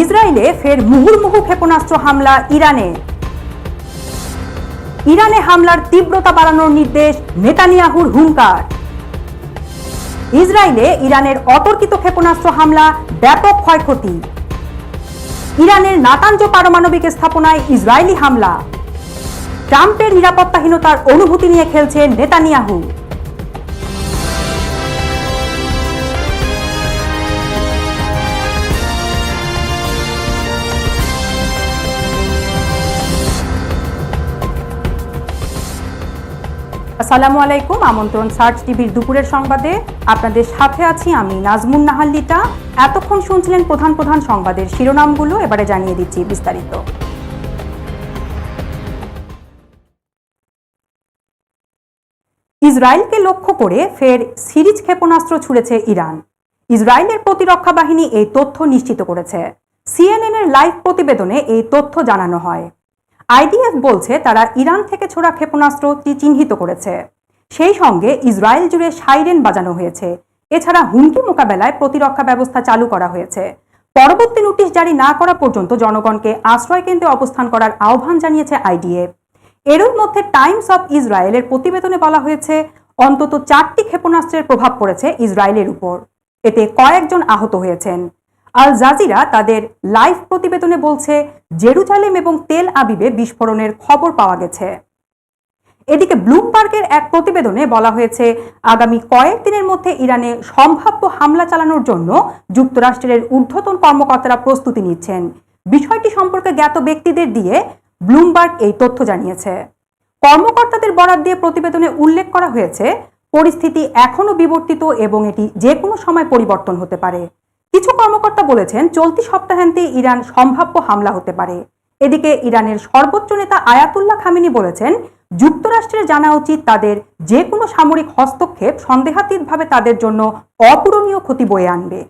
ইসরায়েলে ফের মুহুর্মুহু ক্ষেপণাস্ত্র হামলা ইরানে। ইরানে হামলার তীব্রতা বাড়ানোর নির্দেশ নেতানিয়াহুর হুঙ্কার। ইসরায়েলে ইরানের অতর্কিত ক্ষেপণাস্ত্র হামলা ব্যাপক ক্ষয়ক্ষতি। ইরানের নাতাঞ্জ পারমাণবিক স্থাপনায় ইসরায়েলি হামলা। ট্রাম্পের নিরাপত্তাহীনতার অনুভূতি নিয়ে খেলছেন নেতানিয়াহু। আসসালামু আলাইকুম, আমন্ত্রণ সার্চ টিভির দুপুরের সংবাদে। আপনাদের সাথে আছি আমি নাজমুন নাহার লিটা এতক্ষণ শুনছিলেন প্রধান প্রধান সংবাদের শিরোনামগুলো, এবারে জানিয়ে দিচ্ছি বিস্তারিত। ইসরায়েলকে লক্ষ্য করে ফের সিরিজ ক্ষেপণাস্ত্র ছুড়েছে ইরান। ইসরায়েলের প্রতিরক্ষা বাহিনী এই তথ্য নিশ্চিত করেছে। সিএনএন এর লাইভ প্রতিবেদনে এই তথ্য জানানো হয়। আইডিএফ বলছে তারা ইরান থেকে ছোড়া ক্ষেপণাস্ত্রটি চিহ্নিত করেছে। সেই সঙ্গে ইসরায়েল জুড়ে সাইরেন বাজানো হয়েছে। এছাড়া হুমকি মোকাবেলায় প্রতিরক্ষা ব্যবস্থা চালু করা হয়েছে। পরবর্তী নোটিশ জারি না করা পর্যন্ত জনগণকে আশ্রয় কেন্দ্রে অবস্থান করার আহ্বান জানিয়েছে আইডিএফ। এরই মধ্যে টাইমস অফ ইসরায়েলের প্রতিবেদনে বলা হয়েছে, অন্তত চারটি ক্ষেপণাস্ত্রের প্রভাব পড়েছে ইসরায়েলের উপর। এতে কয়েকজন আহত হয়েছেন। আল জাজিরা তাদের লাইভ প্রতিবেদনে বলছে, জেরুজালেম এবং তেল আবিবে বিস্ফোরণের খবর পাওয়া গেছে। এদিকে ব্লুমবার্গের এক প্রতিবেদনে বলা হয়েছে, আগামী কয়েক দিনের মধ্যে ইরানে সম্ভাব্য হামলা চালানোর জন্য যুক্তরাষ্ট্রের ঊর্ধ্বতন কর্মকর্তারা প্রস্তুতি নিচ্ছেন। বিষয়টি সম্পর্কে জ্ঞাত ব্যক্তিদের দিয়ে ব্লুমবার্গ এই তথ্য জানিয়েছে। কর্মকর্তাদের বরাদ দিয়ে প্রতিবেদনে উল্লেখ করা হয়েছে, পরিস্থিতি এখনও বিবর্তিত এবং এটি যে কোনো সময় পরিবর্তন হতে পারে। কিছু কর্মকর্তা বলেছেন, চলতি সপ্তাহান্তে ইরান সম্ভাব্য হামলা হতে পারে। এদিকে ইরানের সর্বোচ্চ নেতা আয়াতুল্লাহ খামিনি বলেছেন যুক্তরাষ্ট্রের জানা উচিত তাদের যে কোনো সামরিক হস্তক্ষেপ সন্দেহাতীতভাবে তাদের জন্য অপূরণীয় ক্ষতি বয়ে আনবে।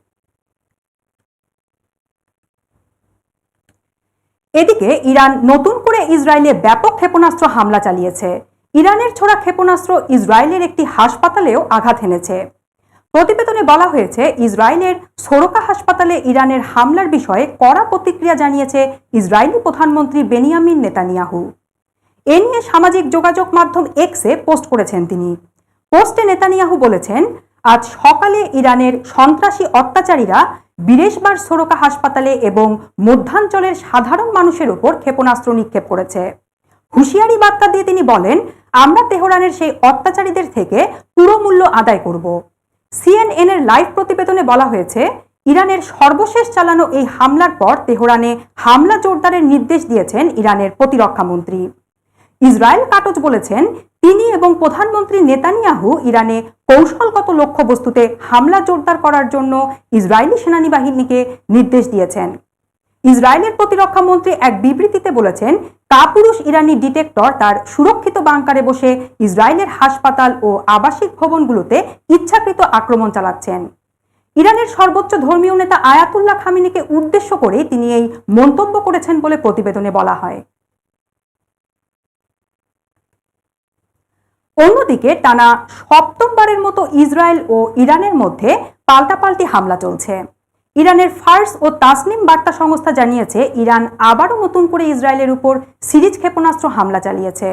এদিকে ইরান নতুন করে ইসরায়েলে ব্যাপক ক্ষেপণাস্ত্র হামলা চালিয়েছে। ইরানের ছোড়া ক্ষেপণাস্ত্র ইসরায়েলের একটি হাসপাতালেও আঘাত এনেছে। প্রতিবেদনে বলা হয়েছে, ইসরায়েলের সোরকা হাসপাতালে ইরানের হামলার বিষয়ে কড়া প্রতিক্রিয়া জানিয়েছে ইসরায়েলি প্রধানমন্ত্রী বেনিয়ামিন নেতানিয়াহু। এ নিয়ে সামাজিক যোগাযোগ মাধ্যম এক্সে পোস্ট করেছেন তিনি। পোস্টে নেতানিয়াহু বলেছেন, আজ সকালে ইরানের সন্ত্রাসী অত্যাচারীরা বিরেশবার সোরকা হাসপাতালে এবং মধ্যাঞ্চলের সাধারণ মানুষের উপর ক্ষেপণাস্ত্র নিক্ষেপ করেছে। হুঁশিয়ারি বার্তা দিয়ে তিনি বলেন, আমরা তেহরানের সেই অত্যাচারীদের থেকে পুরো মূল্য আদায় করব। সিএনএন এর লাইভ প্রতিবেদনে বলা হয়েছে, ইরানের সর্বশেষ চালানো এই হামলার পর তেহরানে হামলা জোরদারের নির্দেশ দিয়েছেন ইরানের প্রতিরক্ষা মন্ত্রী। ইসরায়েল কাটোজ বলেছেন, তিনি এবং প্রধানমন্ত্রী নেতানিয়াহু ইরানে কৌশলগত লক্ষ্যবস্তুতে হামলা জোরদার করার জন্য ইসরায়েলি সেনানিবাহিনীকে নির্দেশ দিয়েছেন। ইসরায়েলের প্রতিরক্ষা মন্ত্রী এক বিবৃতিতে বলেছেন, কাপুরুষ ইরানি ডিটেক্টর তার সুরক্ষিত বাংকারে বসে ইসরায়েলের হাসপাতাল ও আবাসিক ভবনগুলোতে ইচ্ছাকৃত আক্রমণ চালাচ্ছেন। ইরানের সর্বোচ্চ ধর্মীয় নেতা আয়াতুল্লাহ খামিনিকে উদ্দেশ্য করে তিনি এই মন্তব্য করেছেন বলে প্রতিবেদনে বলা হয়। অন্যদিকে টানা সপ্তমবারের মতো ইসরায়েল ও ইরানের মধ্যে পাল্টাপাল্টি হামলা চলছে। ইরানের ফার্স ও তাসনিম বার্তা সংস্থা জানিয়েছে, ইরান আবারও নতুন করে ইসরায়েলের উপর সিরিজ ক্ষেপণাস্ত্র হামলা চালিয়েছে।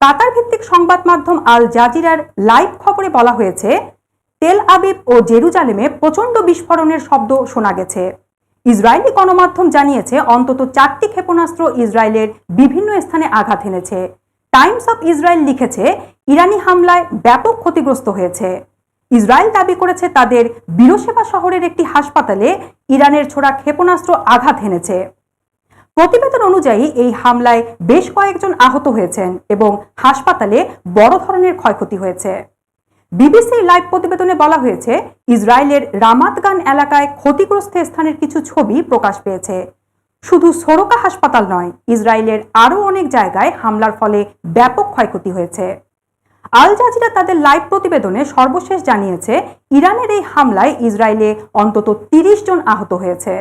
কাতার ভিত্তিক সংবাদ মাধ্যম আল জাজিরার লাইভ খবরে বলা হয়েছে, তেল আবিব ও জেরুজালেমে প্রচণ্ড বিস্ফোরণের শব্দ শোনা গেছে। ইসরায়েলি গণমাধ্যম জানিয়েছে, অন্তত চারটি ক্ষেপণাস্ত্র ইসরায়েলের বিভিন্ন স্থানে আঘাত এনেছে। টাইমস অফ ইসরায়েল লিখেছে, ইরানি হামলায় ব্যাপক ক্ষতিগ্রস্ত হয়েছে। ইসরায়েল দাবি করেছে তাদের বীরসেবা শহরের একটি হাসপাতালে ইরানের ছোড়া ক্ষেপণাস্ত্র আঘাত হেনেছে। প্রতিবেদন অনুযায়ী এই হামলায় বেশ কয়েকজন আহত হয়েছেন এবং হাসপাতালে বড় ধরনের ক্ষয়ক্ষতি হয়েছে। বিবিসির লাইভ প্রতিবেদনে বলা হয়েছে, ইসরায়েলের রামাতগান এলাকায় ক্ষতিগ্রস্ত স্থানের কিছু ছবি প্রকাশ পেয়েছে। শুধু সোরকা হাসপাতাল নয়, ইসরায়েলের আরও অনেক জায়গায় হামলার ফলে ব্যাপক ক্ষয়ক্ষতি হয়েছে। আল জাজিরা তাদের লাইভ প্রতিবেদনে সর্বশেষ জানিয়েছে, ইরানের এই হামলায় ইসরায়েলে অন্তত তিরিশ জন আহত হয়েছে।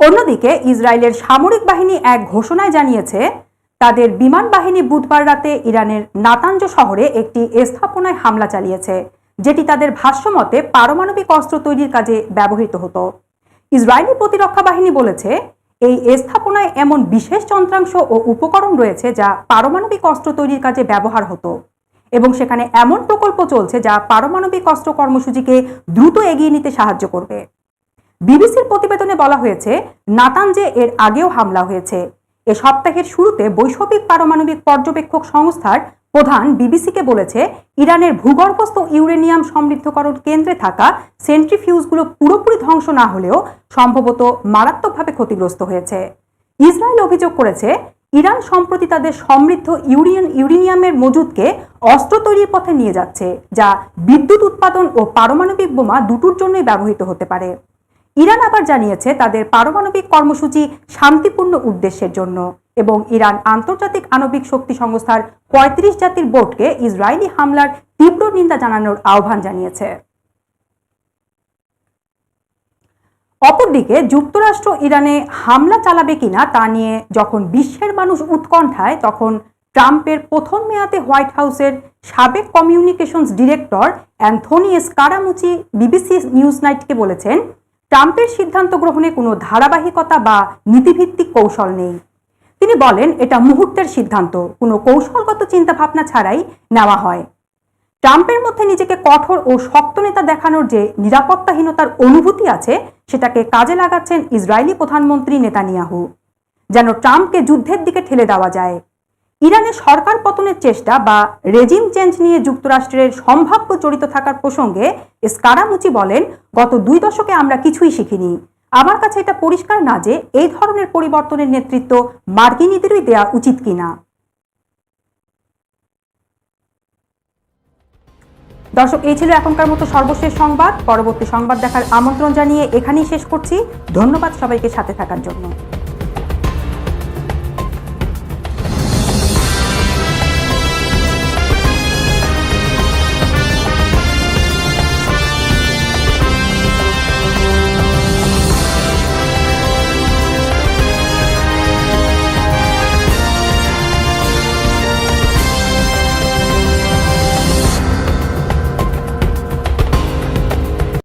অন্যদিকে ইসরায়েলের সামরিক বাহিনী এক ঘোষণায় জানিয়েছে, তাদের বিমান বাহিনী বুধবার রাতে ইরানের নাতাঞ্জ শহরে একটি স্থাপনায় হামলা চালিয়েছে। যেটি তাদের ভাষ্যমতে পারমাণবিক অস্ত্র তৈরির কাজে ব্যবহৃত হতো। ইসরায়েলি প্রতিরক্ষা বাহিনী বলেছে, এই স্থাপনায় এমন বিশেষ যন্ত্রাংশ ও উপকরণ রয়েছে যা পারমাণবিক অস্ত্র তৈরির কাজে ব্যবহার হতো এবং সেখানে এমন প্রকল্প চলছে যা পারমাণবিক অস্ত্র কর্মসূচিকে দ্রুত এগিয়ে নিতে সাহায্য করবে। বিবিসির প্রতিবেদনে বলা হয়েছে, নাতানজে এর আগেও হামলা হয়েছে। এ সপ্তাহের শুরুতে বৈশ্বিক পারমাণবিক পর্যবেক্ষক সংস্থার প্রধান বিবিসিকে বলেছে, ইরানের ভূগর্ভস্থ ইউরেনিয়াম সমৃদ্ধকরণ কেন্দ্রে থাকা সেন্ট্রিফিউজগুলো পুরোপুরি ধ্বংস না হলেও সম্ভবত মারাত্মকভাবে ক্ষতিগ্রস্ত হয়েছে। ইসরায়েল অভিযোগ করেছে, ইরান সম্প্রতি তাদের সমৃদ্ধ ইউরিয়ান ইউরেনিয়ামের মজুদকে অস্ত্র তৈরির পথে নিয়ে যাচ্ছে, যা বিদ্যুৎ উৎপাদন ও পারমাণবিক বোমা দুটোর জন্যই ব্যবহৃত হতে পারে। ইরান আবার জানিয়েছে, তাদের পারমাণবিক কর্মসূচি শান্তিপূর্ণ উদ্দেশ্যের জন্য। এবং ইরান আন্তর্জাতিক আণবিক শক্তি সংস্থার পঁয়ত্রিশ জাতির বোর্ডকে ইসরায়েলি হামলার তীব্র নিন্দা জানানোর আহ্বান জানিয়েছে। অপরদিকে, যুক্তরাষ্ট্র ইরানে হামলা চালাবে কিনা তা নিয়ে যখন বিশ্বের মানুষ উৎকণ্ঠায়, তখন ট্রাম্পের প্রথম মেয়াদে হোয়াইট হাউসের সাবেক communications director Anthony Scaramucci BBC news নাইটকে বলেছেন, ট্রাম্পের সিদ্ধান্ত গ্রহণে কোনো ধারাবাহিকতা বা নীতিভিত্তিক কৌশল নেই। তিনি বলেন, এটা মুহূর্তের সিদ্ধান্ত। কোনো কৌশলগত চিন্তাভাবনা ছাড়াই নেওয়া হয়। ট্রাম্পের মধ্যে নিজেকে কঠোর ও শক্ত নেতা দেখানোর যে নিরাপত্তাহীনতার অনুভূতি আছে, সেটাকে কাজে লাগাচ্ছেন ইসরায়েলি প্রধানমন্ত্রী নেতানিয়াহু। যেন ট্রাম্পকে যুদ্ধের দিকে ঠেলে দেওয়া যায়। ইরানের সরকার পতনের চেষ্টা বা রেজিম চেঞ্জ নিয়ে যুক্তরাষ্ট্রের সম্ভাব্য জড়িত থাকার প্রসঙ্গে স্কারামুচি বলেন, গত দুই দশকে আমরা কিছুই শিখিনি। আমার কাছে এটা পরিষ্কার না যে এই ধরনের পরিবর্তনের নেতৃত্ব মার্কিনীদেরই দেয়া উচিত কিনা। দর্শক, এই ছিল এখনকার মতো সর্বশেষ সংবাদ। পরবর্তী সংবাদ দেখার আমন্ত্রণ জানিয়ে এখানেই শেষ করছি। ধন্যবাদ সবাইকে সাথে থাকার জন্য।